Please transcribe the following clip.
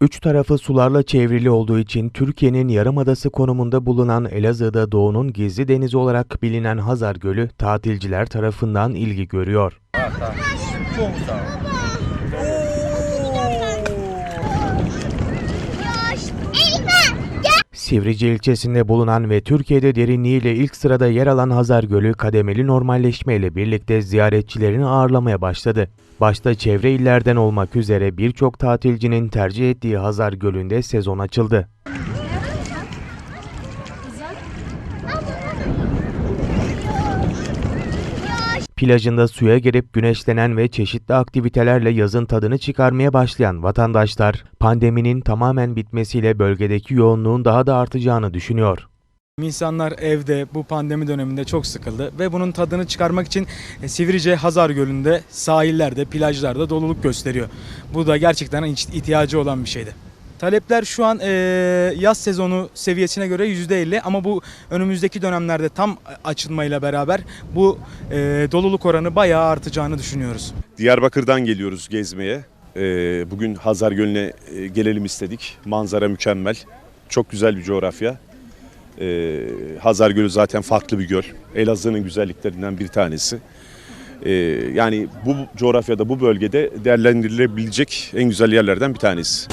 Üç tarafı sularla çevrili olduğu için Türkiye'nin yarımadası konumunda bulunan Elazığ'da doğunun gizli denizi olarak bilinen Hazar Gölü tatilciler tarafından ilgi görüyor. Sivrice ilçesinde bulunan ve Türkiye'de derinliğiyle ilk sırada yer alan Hazar Gölü kademeli normalleşme ile birlikte ziyaretçilerini ağırlamaya başladı. Başta çevre illerden olmak üzere birçok tatilcinin tercih ettiği Hazar Gölü'nde sezon açıldı. Plajında suya girip güneşlenen ve çeşitli aktivitelerle yazın tadını çıkarmaya başlayan vatandaşlar, pandeminin tamamen bitmesiyle bölgedeki yoğunluğun daha da artacağını düşünüyor. İnsanlar evde bu pandemi döneminde çok sıkıldı ve bunun tadını çıkarmak için e, Sivrice Hazar Gölü'nde sahillerde, plajlarda doluluk gösteriyor. Bu da gerçekten ihtiyacı olan bir şeydi. Talepler şu an e, yaz sezonu seviyesine göre %50 ama bu önümüzdeki dönemlerde tam açılmayla beraber bu e, doluluk oranı bayağı artacağını düşünüyoruz. Diyarbakır'dan geliyoruz gezmeye. Ee, Bugün Hazar Gölü'ne e, gelelim istedik. Manzara mükemmel. Çok güzel bir coğrafya. Ee, Hazar Gölü zaten farklı bir göl. Elazığ'ın güzelliklerinden bir tanesi. Ee, Yani bu coğrafyada, bu bölgede değerlendirilebilecek en güzel yerlerden bir tanesi.